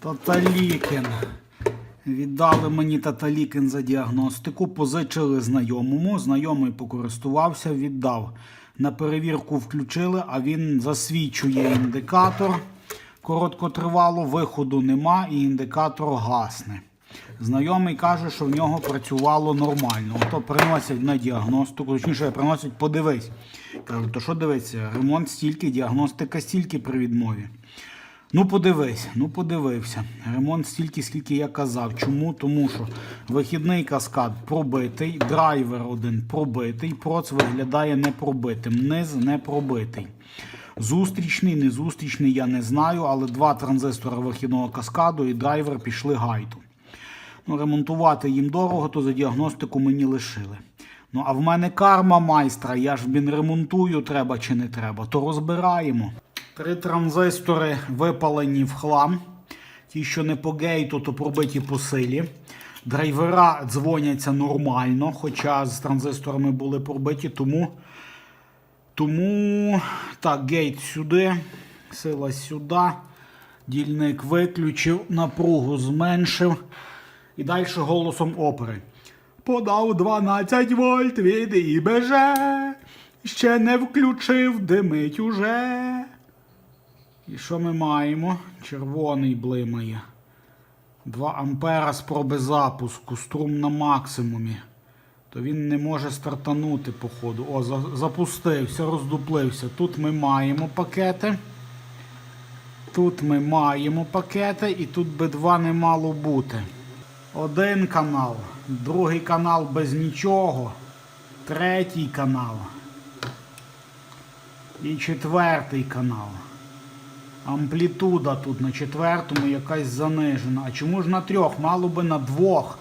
Таталікін. Віддали мені Таталікін за діагностику, позичили знайомому. Знайомий покористувався, віддав. На перевірку включили, а він засвічує індикатор. Короткотривало, виходу нема і індикатор гасне. Знайомий каже, що в нього працювало нормально. Ото приносять на діагностику, точніше, приносять подивись. Кажу, то що дивиться? Ремонт стільки, діагностика стільки при відмові. Ну, подивись, ну подивився. Ремонт стільки, скільки я казав. Чому? Тому що вихідний каскад пробитий, драйвер один пробитий, проц виглядає не пробитим, низ не пробитий. Зустрічний, незустрічний, я не знаю, але два транзистори вихідного каскаду і драйвер пішли гайту. Ну, ремонтувати їм дорого, то за діагностику мені лишили. Ну, а в мене карма майстра, я ж він ремонтую, треба чи не треба, то розбираємо. Три транзистори випалені в хлам. Ті, що не по гейту, то пробиті по силі. Драйвера дзвоняться нормально, хоча з транзисторами були пробиті, тому. Тому так, гейт сюди, сила сюди. Дільник виключив, напругу зменшив. І далі голосом опери. Подав 12 вольт від ІБЖ. Ще не включив, димить уже. І що ми маємо? Червоний блимає. 2 ампера спроби запуску, струм на максимумі. То він не може стартанути, походу. О, за- запустився, роздуплився. Тут ми маємо пакети. Тут ми маємо пакети, і тут би два не мало бути. Один канал, другий канал без нічого, третій канал. І четвертий канал. Амплітуда тут на четвертому якась занижена. А чому ж на трьох? Мало би на двох.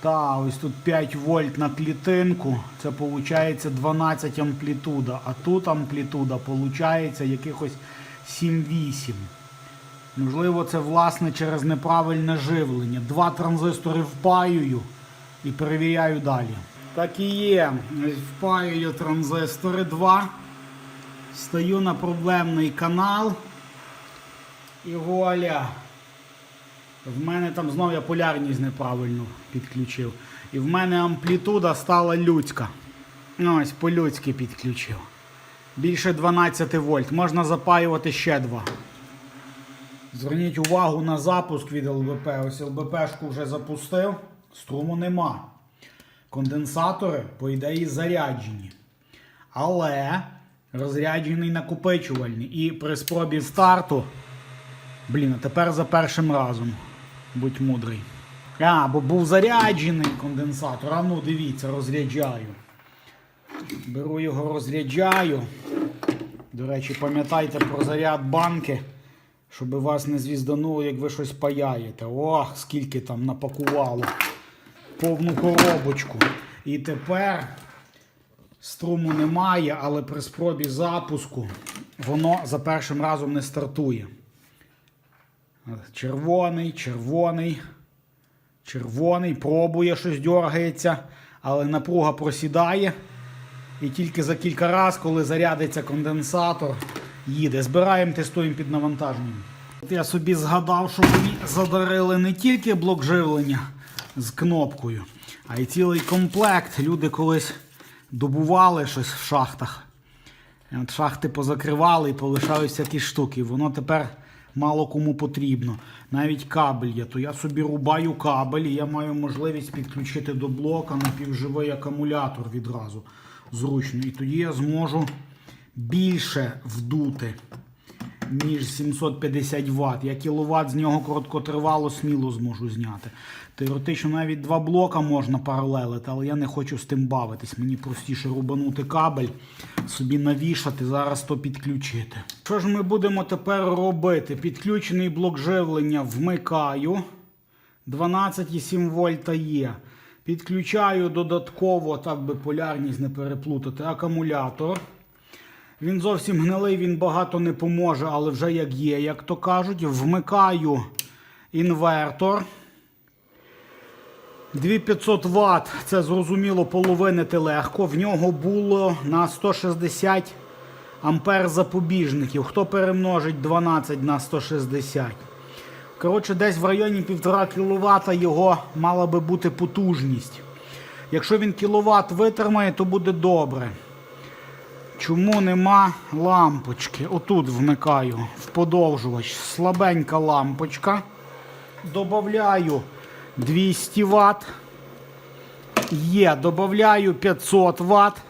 Та, ось тут 5 вольт на клітинку. Це виходить 12 амплітуда. А тут амплітуда виходить якихось 7-8. Можливо, це власне через неправильне живлення. Два транзистори впаюю і перевіряю далі. Так і є. Впаюю транзистори 2. Стаю на проблемний канал. І вуаля. В мене там знову я полярність неправильно підключив. І в мене амплітуда стала людська. Ось по-людськи підключив. Більше 12 вольт. Можна запаювати ще два. Зверніть увагу на запуск від ЛБП. Ось ЛБПшку вже запустив, струму нема. Конденсатори, по ідеї, заряджені. Але розряджений накопичувальний. І при спробі старту. Блін, а тепер за першим разом. Будь мудрий. А, бо був заряджений конденсатор. А ну дивіться, розряджаю. Беру його, розряджаю. До речі, пам'ятайте про заряд банки, щоб вас не звіздануло, як ви щось паяєте. Ох, скільки там напакувало. Повну коробочку. І тепер струму немає, але при спробі запуску воно за першим разом не стартує. Червоний, червоний, червоний, пробує щось дергається, але напруга просідає. І тільки за кілька разів, коли зарядиться конденсатор, їде. Збираємо, тестуємо під навантаженням. От я собі згадав, що мені задарили не тільки блок живлення з кнопкою, а й цілий комплект. Люди колись добували щось в шахтах. От шахти позакривали і полишали всякі штуки. Воно тепер мало кому потрібно. Навіть кабель є. То я собі рубаю кабель і я маю можливість підключити до блока напівживий акумулятор відразу зручно. І тоді я зможу більше вдути, ніж 750 Вт. Я кіловат з нього короткотривало сміло зможу зняти. Теоретично навіть два блока можна паралелити, але я не хочу з тим бавитись. Мені простіше рубанути кабель, собі навішати, зараз то підключити. Що ж ми будемо тепер робити? Підключений блок живлення вмикаю. 12,7 вольта є. Підключаю додатково, так би полярність не переплутати, акумулятор. Він зовсім гнилий, він багато не поможе, але вже як є, як то кажуть. Вмикаю інвертор. 2500 Вт, це зрозуміло половинити легко. В нього було на 160 ампер запобіжників. Хто перемножить 12 на 160? Коротше, десь в районі 1,5 кВт його мала би бути потужність. Якщо він кіловат витримає, то буде добре. Чому нема лампочки? Отут вмикаю в подовжувач. Слабенька лампочка. Добавляю 200 Вт. Є, добавляю 500 Вт.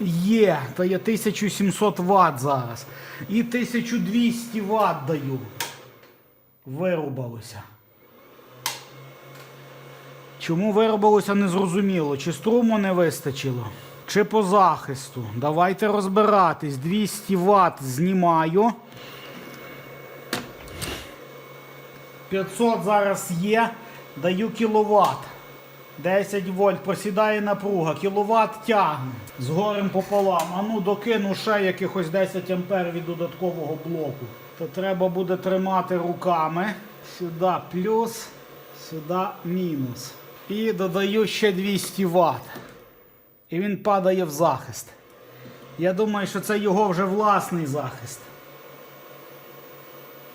Є, то є 1700 Вт зараз. І 1200 Вт даю. Вирубалося. Чому виробилося незрозуміло. Чи струму не вистачило, чи по захисту. Давайте розбиратись. 200 Вт знімаю. 500 зараз є. Даю кіловат. 10 вольт просідає напруга, кіловат тягне з горем пополам. А ну докину ще якихось 10 ампер від додаткового блоку. То треба буде тримати руками. Сюди плюс, сюди мінус. І додаю ще 200 Вт. І він падає в захист. Я думаю, що це його вже власний захист.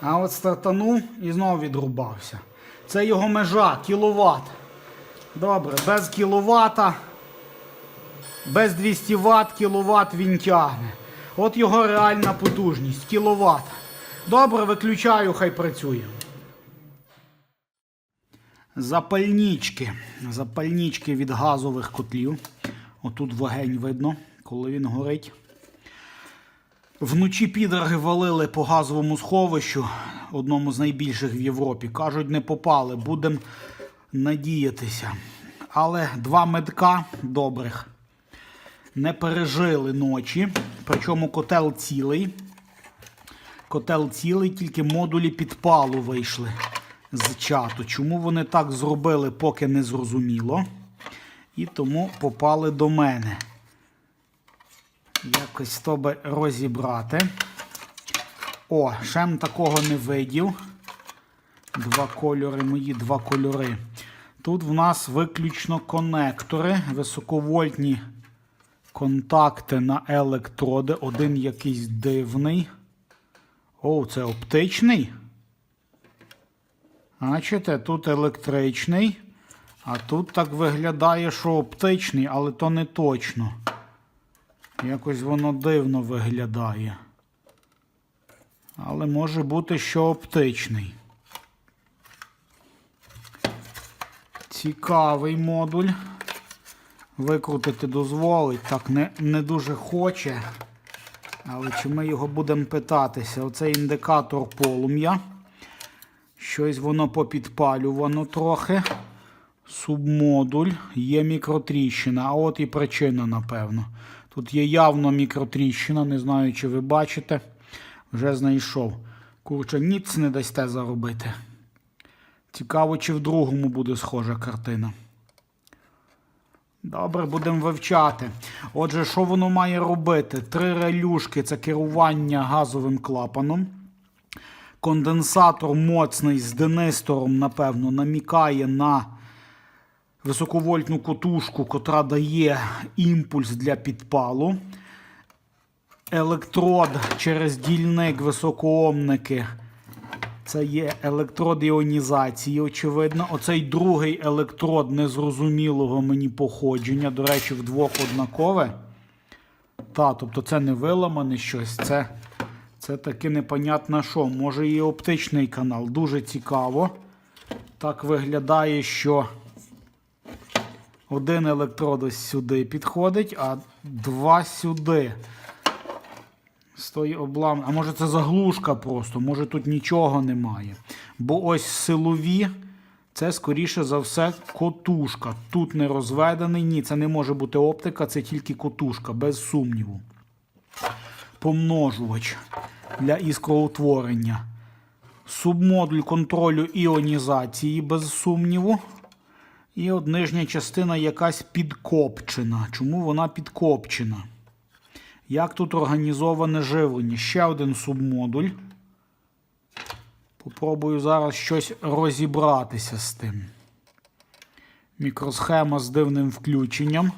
А от стартанув і знову відрубався. Це його межа, кіловат. Добре, без кіловата, без 200 Вт, кіловат він тягне. От його реальна потужність, кіловат. Добре, виключаю, хай працює. Запальнички. Запальнички від газових котлів. Отут вогень видно, коли він горить. Вночі підраги валили по газовому сховищу, одному з найбільших в Європі. Кажуть, не попали, будемо надіятися. Але два медка добрих не пережили ночі. Причому котел цілий. Котел цілий, тільки модулі підпалу вийшли з чату. Чому вони так зробили, поки не зрозуміло. І тому попали до мене. Якось то би розібрати. О, шем такого не видів. Два кольори, мої два кольори. Тут в нас виключно конектори, високовольтні контакти на електроди. Один якийсь дивний. О, це оптичний. Бачите, тут електричний. А тут так виглядає, що оптичний, але то не точно. Якось воно дивно виглядає. Але може бути, що оптичний. Цікавий модуль. Викрутити дозволить. Так, не, не дуже хоче. Але чи ми його будемо питатися? Оце індикатор полум'я. Щось воно попідпалювано трохи. Субмодуль, є мікротріщина, а от і причина, напевно. Тут є явно мікротріщина, не знаю, чи ви бачите. Вже знайшов. Курче, ніц не дасте заробити. Цікаво, чи в другому буде схожа картина. Добре, будемо вивчати. Отже, що воно має робити? Три релюшки це керування газовим клапаном. Конденсатор моцний з денистором, напевно, намікає на високовольтну котушку, котра дає імпульс для підпалу. Електрод через дільник високоомники. Це є електрод іонізації, очевидно. Оцей другий електрод незрозумілого мені походження. До речі, вдвох однакове. Та, тобто це не виламане щось, це, це таки непонятно що. Може і оптичний канал. Дуже цікаво. Так виглядає, що один електрод ось сюди підходить, а два сюди. З тої облам... А може це заглушка просто, може тут нічого немає. Бо ось силові, це скоріше за все котушка. Тут не розведений. Ні, це не може бути оптика, це тільки котушка, без сумніву. Помножувач для іскроутворення. Субмодуль контролю іонізації, без сумніву. І от нижня частина якась підкопчена. Чому вона підкопчена? Як тут організоване живлення? Ще один субмодуль. Попробую зараз щось розібратися з тим. Мікросхема з дивним включенням.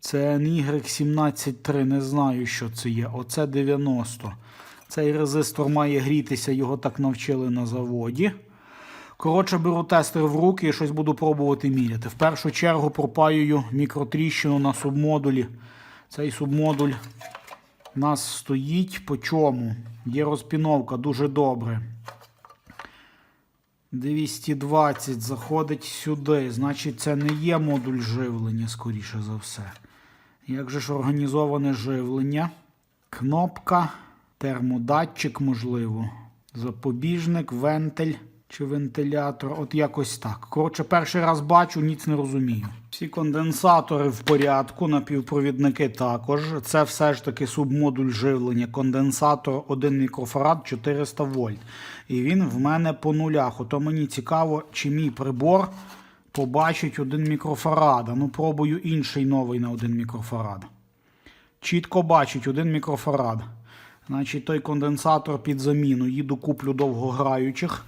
Це NY173, не знаю, що це є. Оце 90. Цей резистор має грітися, його так навчили на заводі. Коротше, беру тестер в руки і щось буду пробувати міряти. В першу чергу пропаюю мікротріщину на субмодулі. Цей субмодуль у нас стоїть по чому? Є розпіновка дуже добре. 220 заходить сюди. Значить, це не є модуль живлення, скоріше за все. Як же ж організоване живлення? Кнопка, термодатчик, можливо, запобіжник, вентиль чи вентилятор. От якось так. Коротше, перший раз бачу, ніц не розумію. Всі конденсатори в порядку, напівпровідники також. Це все ж таки субмодуль живлення. Конденсатор 1 мікрофарад 400 вольт. І він в мене по нулях. Ото мені цікаво, чи мій прибор побачить 1 мікрофарад. Ну, пробую інший новий на 1 мікрофарад. Чітко бачить 1 мікрофарад. Значить, той конденсатор під заміну. Їду куплю довгограючих.